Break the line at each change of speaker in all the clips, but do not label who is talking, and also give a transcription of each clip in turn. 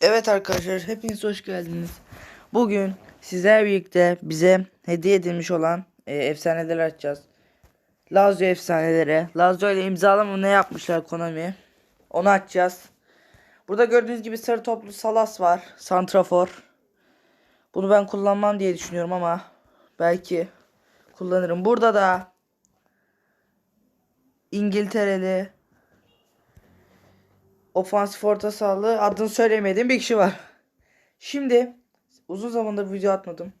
Evet arkadaşlar hepiniz hoş geldiniz. Bugün sizler birlikte bize hediye edilmiş olan e, efsaneler açacağız. Lazio efsaneleri. Lazio ile imzalama ne yapmışlar Konami. Onu açacağız. Burada gördüğünüz gibi sarı toplu Salas var. Santrafor. Bunu ben kullanmam diye düşünüyorum ama belki kullanırım. Burada da İngiltereli ofansif orta sahalı adını söylemediğim bir kişi var. Şimdi uzun zamandır video atmadım.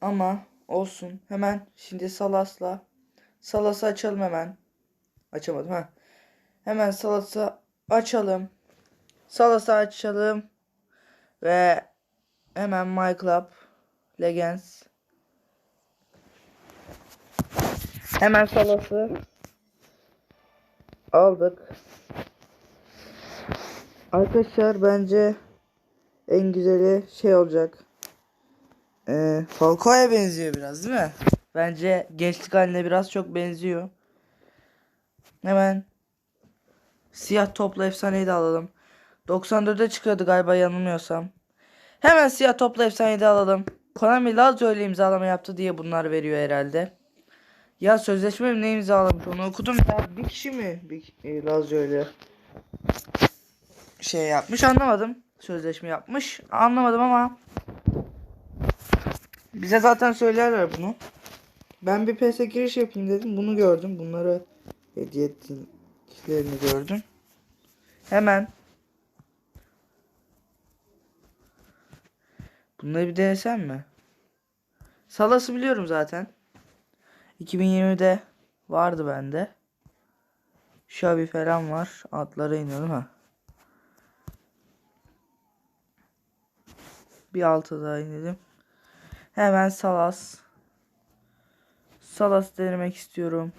Ama olsun. Hemen şimdi Salas'la Salas'ı açalım hemen. Açamadım ha. Hemen Salas'ı açalım. Salas'ı açalım. Ve hemen My Club Legends. Hemen Salas'ı aldık. Arkadaşlar bence en güzeli şey olacak. Ee, Falcao'ya benziyor biraz değil mi? Bence gençlik haline biraz çok benziyor. Hemen siyah toplu efsaneyi de alalım. 94'e çıkıyordu galiba yanılmıyorsam. Hemen siyah toplu efsaneyi de alalım. Konami Lazio ile imzalama yaptı diye bunlar veriyor herhalde. Ya sözleşme ne imzalamış onu okudum ya. Bir kişi mi bir, e, Lazio ile şey yapmış anlamadım. Sözleşme yapmış anlamadım ama bize zaten söylerler bunu. Ben bir PES'e giriş yapayım dedim. Bunu gördüm. Bunları hediye ettiklerini gördüm. Hemen Bunları bir denesem mi? Salası biliyorum zaten. 2020'de vardı bende. Şabi falan var. Atlara iniyorum ha. Bir alta daha inelim. Hemen Salas. Salas denemek istiyorum.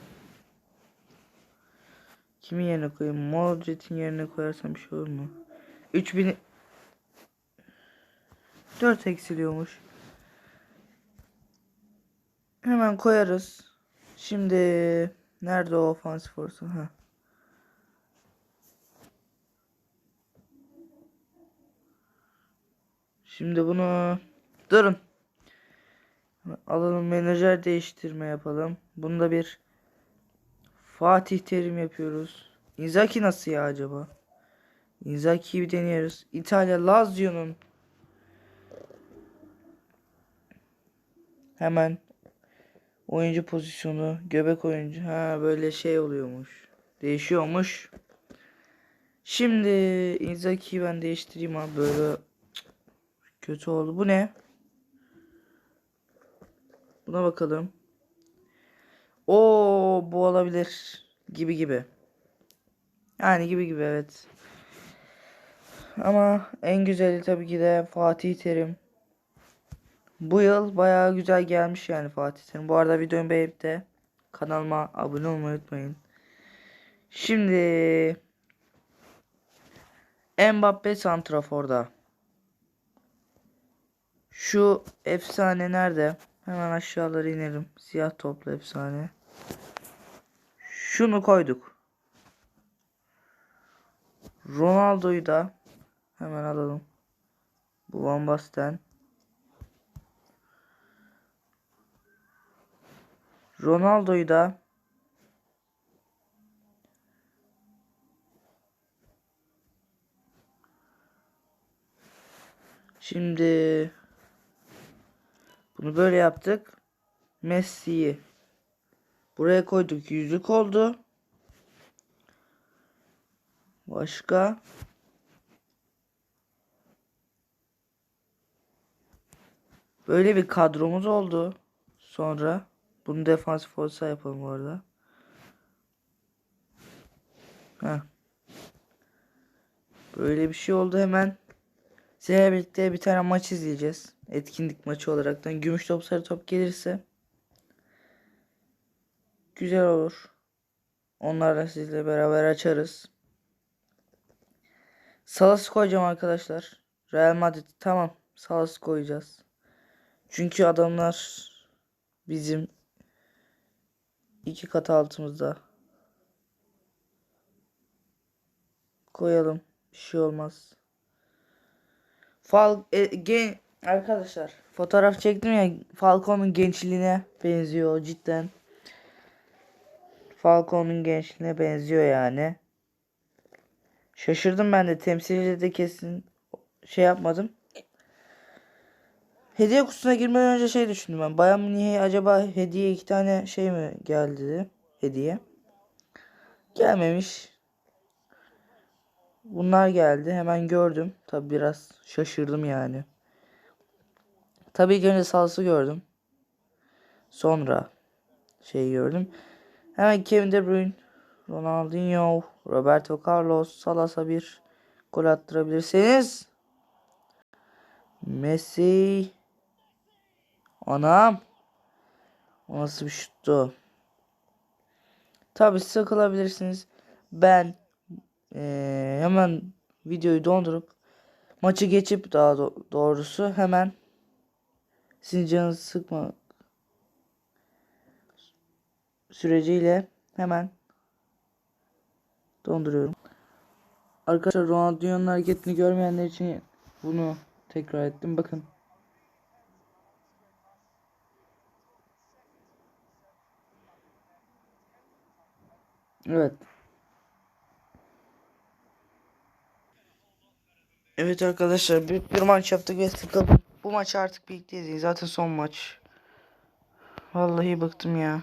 Kimin yerine koyayım? Modric'in yerine koyarsam bir şey olur mu? 3000 4 eksiliyormuş. Hemen koyarız. Şimdi nerede o ofansif force? Ha. Şimdi bunu durun. Alalım menajer değiştirme yapalım. Bunda bir Fatih Terim yapıyoruz. Inzaghi nasıl ya acaba? Inzaghi'yi bir deniyoruz. İtalya Lazio'nun hemen oyuncu pozisyonu göbek oyuncu ha böyle şey oluyormuş. Değişiyormuş. Şimdi Inzaghi'yi ben değiştireyim abi böyle kötü oldu. Bu ne? Buna bakalım. O bu olabilir gibi gibi. Yani gibi gibi evet. Ama en güzeli tabii ki de Fatih Terim. Bu yıl bayağı güzel gelmiş yani Fatih Terim. Bu arada videomu beğenip de kanalıma abone olmayı unutmayın. Şimdi Mbappe Santrafor'da. Şu efsane nerede? Hemen aşağılara inelim. Siyah toplu efsane. Şunu koyduk. Ronaldo'yu da hemen alalım. Bu Van Basten. Ronaldo'yu da Şimdi bunu böyle yaptık. Messi'yi buraya koyduk. Yüzük oldu. Başka böyle bir kadromuz oldu. Sonra bunu defansif olsa yapalım bu arada. Heh. Böyle bir şey oldu hemen. Sizlerle birlikte bir tane maç izleyeceğiz. Etkinlik maçı olaraktan. Gümüş top sarı top gelirse güzel olur. Onlarla sizle beraber açarız. Salas koyacağım arkadaşlar. Real Madrid tamam. Salas koyacağız. Çünkü adamlar bizim iki kat altımızda. koyalım. Bir şey olmaz. Fal e, gen arkadaşlar fotoğraf çektim ya Falcon'un gençliğine benziyor cidden. Falcon'un gençliğine benziyor yani. Şaşırdım ben de temsilci de kesin şey yapmadım. Hediye kutusuna girmeden önce şey düşündüm ben. Bayan Münih'e acaba hediye iki tane şey mi geldi? Hediye. Gelmemiş. Bunlar geldi. Hemen gördüm. Tabi biraz şaşırdım yani. Tabii ki önce Sals'ı gördüm. Sonra şey gördüm. Hemen Kevin De Bruyne, Ronaldinho, Roberto Carlos, Salas'a bir gol attırabilirseniz. Messi. Anam. O nasıl bir şuttu? Tabi sıkılabilirsiniz. Ben eee, hemen videoyu dondurup maçı geçip daha do- doğrusu hemen sizin canınızı sıkma süreciyle hemen donduruyorum. Arkadaşlar Ronaldinho'nun hareketini görmeyenler için bunu tekrar ettim. Bakın. Evet. Evet arkadaşlar büyük bir maç yaptık ve sıkıldım. Bu maç artık birlikte izleyin. Zaten son maç. Vallahi bıktım ya.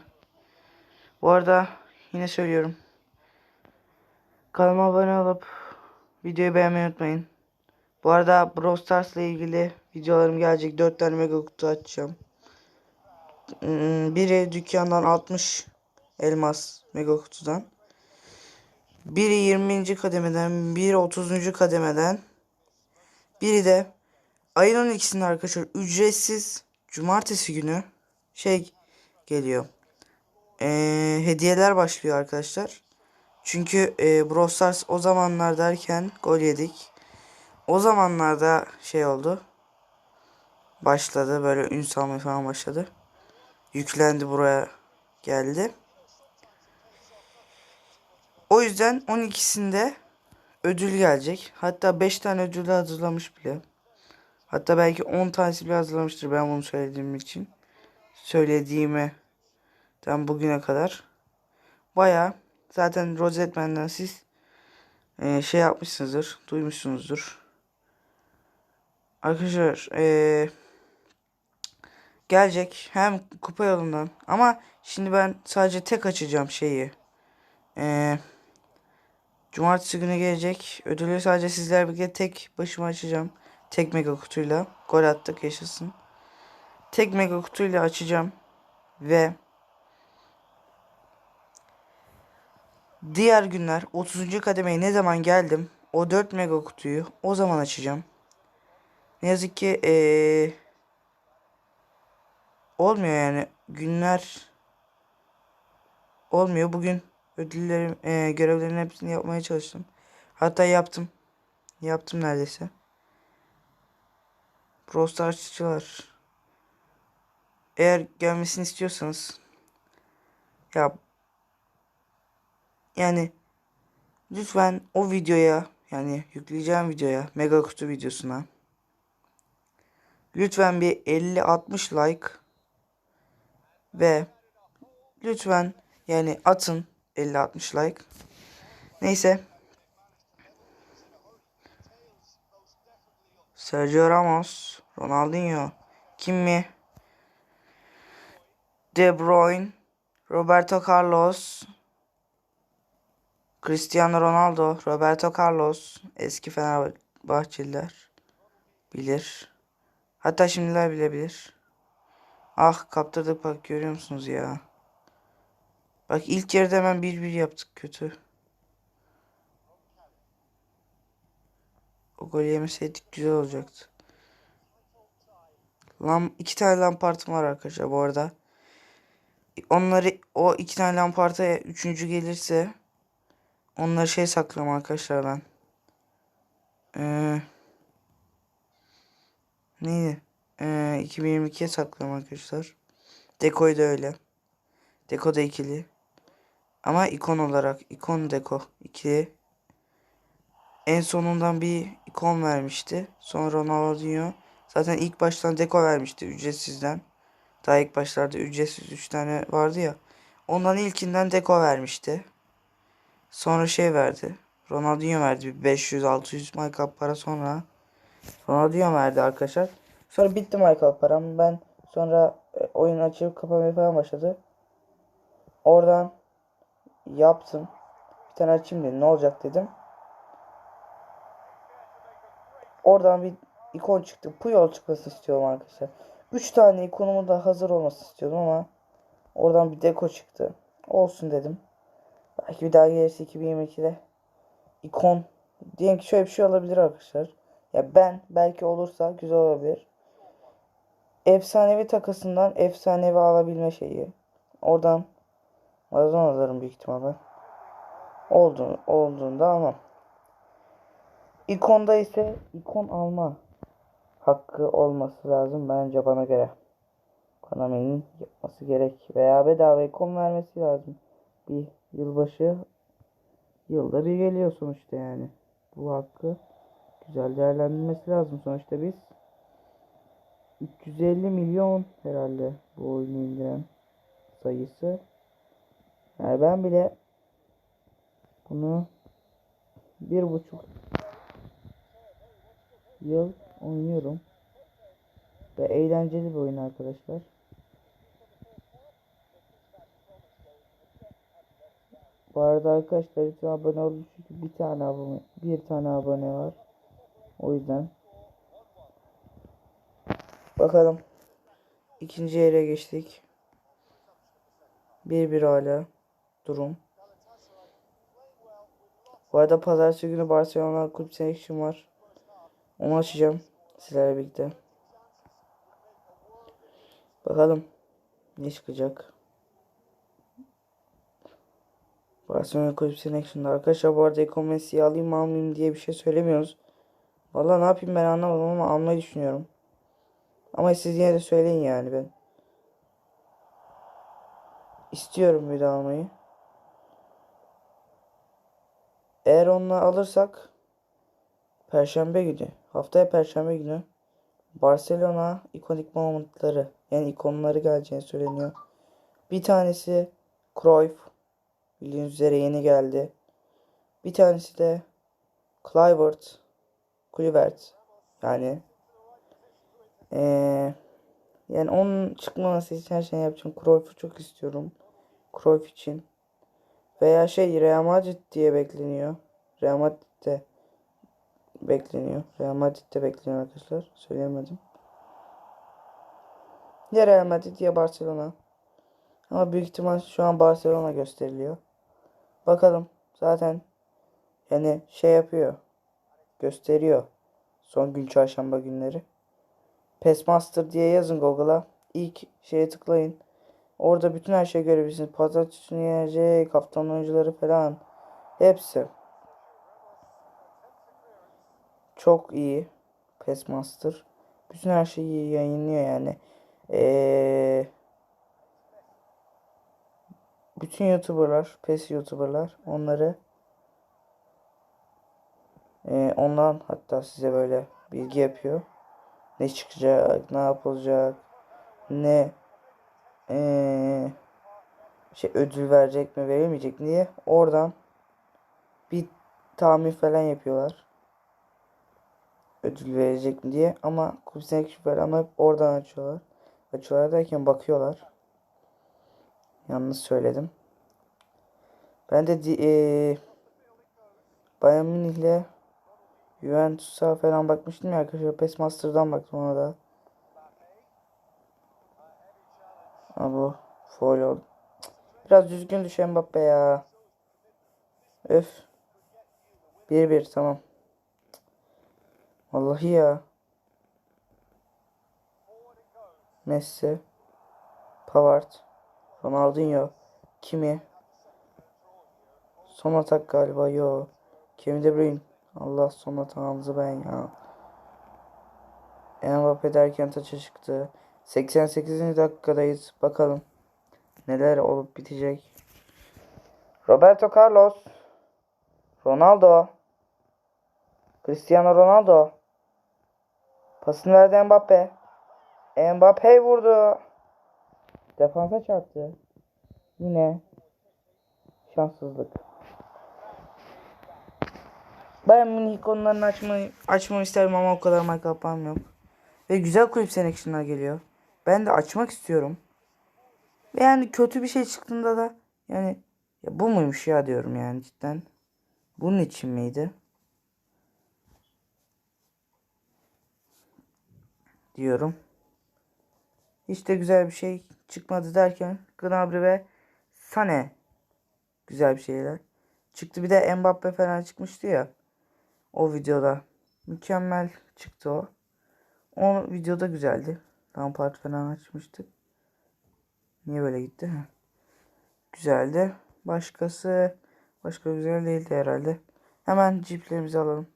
Bu arada yine söylüyorum. Kanalıma abone olup videoyu beğenmeyi unutmayın. Bu arada Brawl Stars ile ilgili videolarım gelecek. 4 tane mega kutu açacağım. Hmm, Biri dükkandan 60 elmas mega kutudan. Biri 20. kademeden, biri 30. kademeden. Biri de ayın 12'sinde arkadaşlar ücretsiz cumartesi günü şey geliyor. Ee, hediyeler başlıyor arkadaşlar. Çünkü e, Brawl Stars o zamanlar derken gol yedik. O zamanlarda şey oldu. Başladı böyle ün salmaya falan başladı. Yüklendi buraya geldi. O yüzden 12'sinde ödül gelecek. Hatta 5 tane ödül hazırlamış bile. Hatta belki 10 tanesi bile hazırlamıştır ben bunu söylediğim için. Söylediğime tam bugüne kadar. Baya zaten Rosetman'dan siz e, şey yapmışsınızdır. Duymuşsunuzdur. Arkadaşlar e, gelecek hem kupa yolundan ama şimdi ben sadece tek açacağım şeyi. Eee Cumartesi günü gelecek. Ödülü sadece sizler birlikte tek başıma açacağım. Tek mega kutuyla. Gol attık yaşasın. Tek mega kutuyla açacağım. Ve diğer günler 30. kademeye ne zaman geldim o 4 mega kutuyu o zaman açacağım. Ne yazık ki ee, olmuyor yani günler olmuyor. Bugün ödüllerim, e, görevlerin hepsini yapmaya çalıştım. Hatta yaptım. Yaptım neredeyse. Brawl Stars'çılar. Eğer gelmesini istiyorsanız ya yani lütfen o videoya yani yükleyeceğim videoya mega kutu videosuna lütfen bir 50-60 like ve lütfen yani atın 50-60 like. Neyse. Sergio Ramos, Ronaldinho, Kimi, De Bruyne, Roberto Carlos, Cristiano Ronaldo, Roberto Carlos, eski Fenerbahçeliler bilir. Hatta şimdiler bilebilir. Ah kaptırdık bak görüyor musunuz ya? Bak ilk yarıda hemen 1-1 yaptık kötü. O golü yemeseydik güzel olacaktı. Lam iki tane lampartım var arkadaşlar bu arada. Onları o iki tane lamparta üçüncü gelirse onları şey saklıyorum arkadaşlar ben. Ee, neydi? Ee, 2022'ye saklıyorum arkadaşlar. Dekoyu da öyle. Deko da ikili. Ama ikon olarak ikon deko ikili en sonundan bir ikon vermişti. Sonra Ronaldinho. Zaten ilk baştan deko vermişti ücretsizden. Daha ilk başlarda ücretsiz 3 tane vardı ya. Ondan ilkinden deko vermişti. Sonra şey verdi. Ronaldinho verdi. bir 500-600 Michael para sonra. Ronaldinho verdi arkadaşlar. Sonra bitti Michael param. Ben sonra e, oyun açıp kapamaya falan başladı. Oradan yaptım. Bir tane açayım dedim. Ne olacak dedim. Oradan bir ikon çıktı. Puyol çıkmasını istiyorum arkadaşlar. 3 tane ikonumun da hazır olmasını istiyordum ama oradan bir deko çıktı. Olsun dedim. Belki bir daha gelirse 2022'de ikon diyelim ki şöyle bir şey olabilir arkadaşlar. Ya ben belki olursa güzel olabilir. Efsanevi takısından efsanevi alabilme şeyi. Oradan Maradona alırım büyük ihtimalle. Oldu, olduğunda ama. İkonda ise ikon alma hakkı olması lazım bence bana göre. Konami'nin yapması gerek veya bedava ikon vermesi lazım. Bir yılbaşı yılda bir geliyor sonuçta yani. Bu hakkı güzel değerlendirilmesi lazım. Sonuçta biz 350 milyon herhalde bu oyunu indiren sayısı. Yani ben bile bunu bir buçuk yıl oynuyorum. Ve eğlenceli bir oyun arkadaşlar. Bu arada arkadaşlar lütfen abone olun çünkü bir tane abone bir tane abone var. O yüzden. Bakalım. İkinci yere geçtik. Bir bir hala durum. Bu arada pazartesi günü Barcelona Kulüp Selection var. Onu açacağım sizlerle birlikte. Bakalım ne çıkacak. Barcelona Kulüp Selection'da arkadaşlar bu arada Ekomesi'yi alayım almayayım diye bir şey söylemiyoruz. Vallahi ne yapayım ben anlamadım ama almayı düşünüyorum. Ama siz yine de söyleyin yani ben. İstiyorum bir de almayı. Eğer onunla alırsak Perşembe günü, haftaya Perşembe günü Barcelona ikonik momentları yani ikonları geleceğini söyleniyor. Bir tanesi Cruyff bildiğiniz üzere yeni geldi. Bir tanesi de Kluivert, Kluivert yani ee, yani onun çıkmaması için her şeyi yapacağım. Cruyff'u çok istiyorum. Cruyff için. Veya şey Real Madrid diye bekleniyor. Real Madrid'de bekleniyor. Real Madrid'de bekleniyor arkadaşlar. Söyleyemedim. Ya Real Madrid ya Barcelona. Ama büyük ihtimal şu an Barcelona gösteriliyor. Bakalım. Zaten yani şey yapıyor. Gösteriyor. Son gün çarşamba günleri. PES Master diye yazın Google'a. İlk şeye tıklayın. Orada bütün her şeyi görebilirsiniz. Pazartesi yenecek, haftanın oyuncuları falan. Hepsi. Çok iyi. PES Master. Bütün her şeyi yayınlıyor yani. Ee, bütün YouTuber'lar, PES YouTuber'lar onları ee, ondan hatta size böyle bilgi yapıyor. Ne çıkacak, ne yapılacak, ne ee, şey ödül verecek mi, veremeyecek mi diye oradan bir tahmin falan yapıyorlar. Ödül verecek mi diye ama Kubsek şüpheli ama hep oradan açıyorlar. Açıyorlar derken bakıyorlar. Yalnız söyledim. Ben de ee, Bayern Münih'le Juventus'a falan bakmıştım ya arkadaşlar. PES Master'dan baktım ona da. Ha bu foul oldu. Biraz düzgün düş Mbappe ya. Öf. 1-1 tamam. Vallahi ya. Messi. Pavard. Ronaldinho. Kimi? Son atak galiba yo. Kevin De Bruyne. Allah son atağımızı ben ya. Mbappe derken taça çıktı. 88. dakikadayız. Bakalım neler olup bitecek. Roberto Carlos. Ronaldo. Cristiano Ronaldo. Pasını verdi Mbappe. Mbappe vurdu. Defansa çarptı. Yine şanssızlık. Ben mini konularını açmayı, açmamı isterim ama o kadar Minecraft'ım yok. Ve güzel kulüp selection'lar geliyor. Ben de açmak istiyorum. Ve yani kötü bir şey çıktığında da yani ya bu muymuş ya diyorum yani cidden. Bunun için miydi? Diyorum. Hiç de güzel bir şey çıkmadı derken Gnabry ve Sane güzel bir şeyler. Çıktı bir de Mbappe falan çıkmıştı ya. O videoda. Mükemmel çıktı o. O videoda güzeldi. Lampard falan açmıştık. Niye böyle gitti? Heh. Güzeldi. Başkası başka güzel değildi herhalde. Hemen ciplerimizi alalım.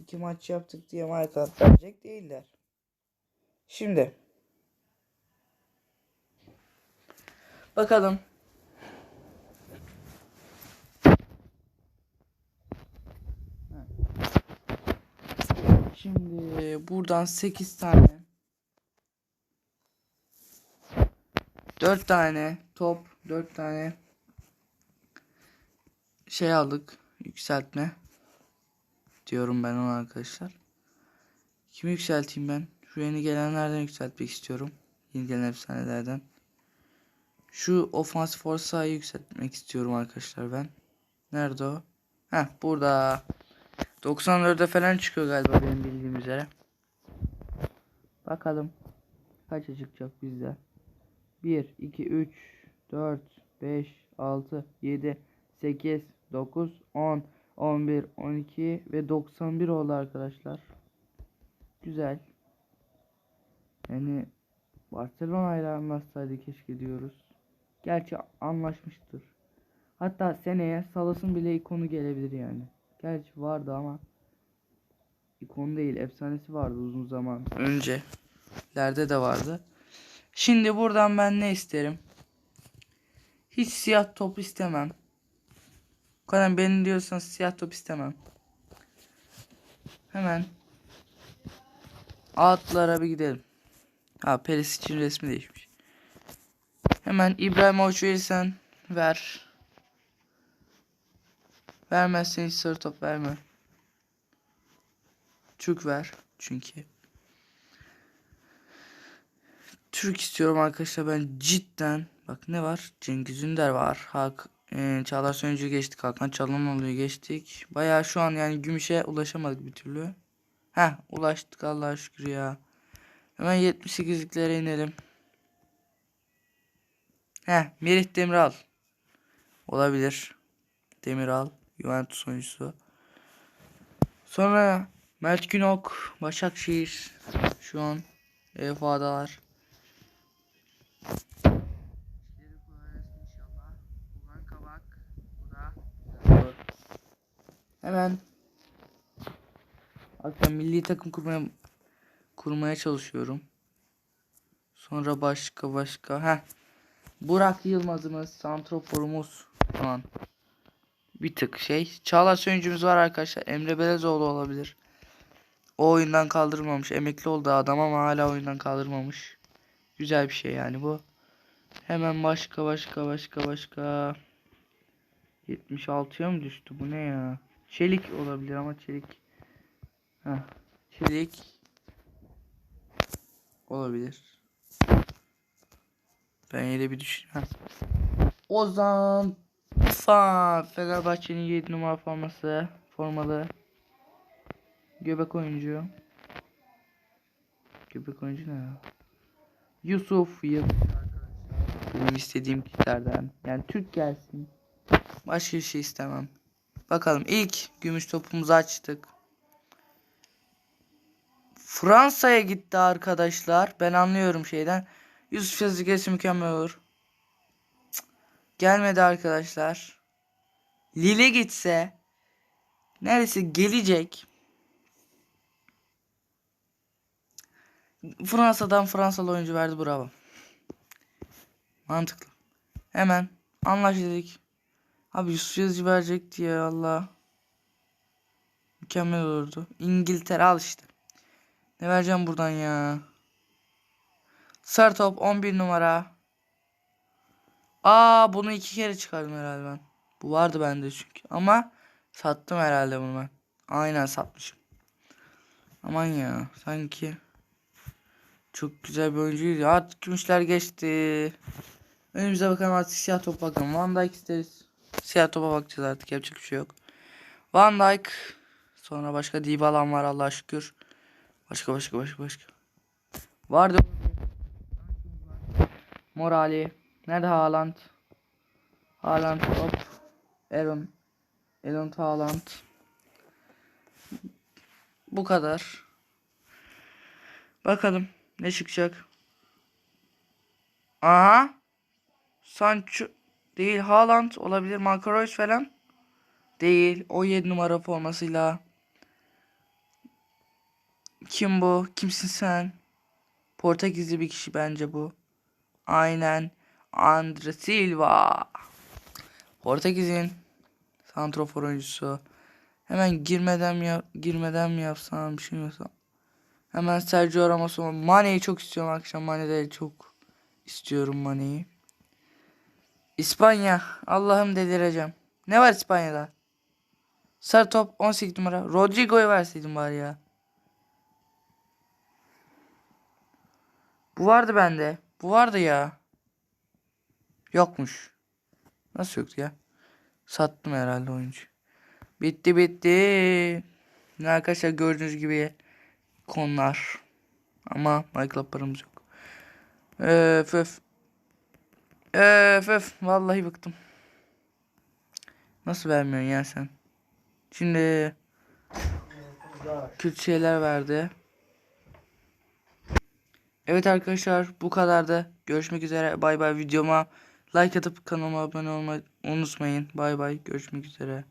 İki maç yaptık diye Minecraft verecek değiller. Şimdi bakalım. Şimdi buradan 8 tane 4 tane top 4 tane şey aldık yükseltme diyorum ben ona arkadaşlar. Kimi yükselteyim ben? Şu yeni gelenlerden yükseltmek istiyorum. Yeni gelen efsanelerden. Şu ofans forsayı yükseltmek istiyorum arkadaşlar ben. Nerede o? Heh burada. 94'e falan çıkıyor galiba benim bildiğim üzere. Bakalım. Kaça çıkacak bizde? 1, 2, 3, 4, 5, 6, 7, 8, 9, 10, 11, 12 ve 91 oldu arkadaşlar. Güzel. Yani Barcelona ile anlaşsaydı keşke diyoruz. Gerçi anlaşmıştır. Hatta seneye Salas'ın bile ikonu gelebilir yani. Gerçi vardı ama ikon değil efsanesi vardı uzun zaman önce. Lerde de vardı. Şimdi buradan ben ne isterim? Hiç siyah top istemem. Karan beni diyorsanız siyah top istemem. Hemen atlara bir gidelim. Ha Peris için resmi değişmiş. Hemen İbrahimovic verirsen ver. Vermezsen hiç sarı top verme. Türk ver çünkü. Türk istiyorum arkadaşlar ben cidden. Bak ne var? Cengiz Ünder var. Hak e, Çağlar Söyüncü geçtik. Hakan Çalhanoğlu'yu geçtik. Bayağı şu an yani gümüşe ulaşamadık bir türlü. Heh ulaştık Allah'a şükür ya. Hemen 78'liklere inelim. Heh Merih Demiral. Olabilir. Demiral. Juventus oyuncusu. Sonra Mert Günok. Başakşehir. Şu an EFA'dalar. Hemen Hatta milli takım kurmaya kurmaya çalışıyorum. Sonra başka başka. Heh. Burak Yılmaz'ımız, santroforumuz falan. Bir tık şey. Çağlar Söyüncümüz var arkadaşlar. Emre Belezoğlu olabilir. O oyundan kaldırmamış. Emekli oldu adam ama hala oyundan kaldırmamış. Güzel bir şey yani bu. Hemen başka başka başka başka. 76'ya mı düştü bu ne ya? Çelik olabilir ama çelik. Heh. Çelik olabilir. Ben yine bir düşün. Ozan Fa Fenerbahçe'nin 7 numara forması formalı göbek oyuncu. Göbek oyuncu ne? Yusuf Yıl benim istediğim kişilerden. Yani Türk gelsin. Başka bir şey istemem. Bakalım ilk gümüş topumuzu açtık. Fransa'ya gitti arkadaşlar. Ben anlıyorum şeyden. Yusuf gelsi mükemmel olur. Gelmedi arkadaşlar. Lille gitse neredeyse gelecek. Fransa'dan Fransalı oyuncu verdi bravo. Mantıklı. Hemen anlaştık. Abi Yusuf Yazıcı verecekti ya Allah. Mükemmel olurdu. İngiltere al işte. Ne vereceğim buradan ya? Sarı top 11 numara. Aa bunu iki kere çıkardım herhalde ben. Bu vardı bende çünkü. Ama sattım herhalde bunu ben. Aynen satmışım. Aman ya sanki çok güzel bir oyuncuydu. Artık gümüşler geçti. Önümüze bakalım artık siyah top bakalım. Van Dijk isteriz. Siyah topa bakacağız artık yapacak bir şey yok. Van Dijk. Sonra başka Dybala'm var Allah'a şükür. Başka başka başka başka. Vardı. Morali. Nerede Haaland? Haaland hop. Aaron. Aaron Haaland. Bu kadar. Bakalım ne çıkacak. Aha. Sancho değil Haaland olabilir. Marco falan. Değil. O 7 numara formasıyla. Kim bu? Kimsin sen? Portekizli bir kişi bence bu. Aynen. Andre Silva. Portekiz'in santrofor oyuncusu. Hemen girmeden mi yap- girmeden mi yapsam bir şey mi? Hemen Sergio Ramos'u Mane'yi çok istiyorum akşam. Mane'de çok istiyorum Mane'yi. İspanya. Allah'ım delireceğim. Ne var İspanya'da? Sarı top 18 numara. Rodrigo'yu verseydim bari ya. Bu vardı bende. Bu vardı ya. Yokmuş. Nasıl yoktu ya? Sattım herhalde oyuncu. Bitti bitti. Arkadaşlar gördüğünüz gibi konular. Ama Michael paramız yok. Öf öf. Öf öf. Vallahi bıktım. Nasıl vermiyorsun ya sen? Şimdi kötü şeyler verdi. Evet arkadaşlar bu kadardı. Görüşmek üzere. Bay bay videoma like atıp kanalıma abone olmayı unutmayın. Bay bay. Görüşmek üzere.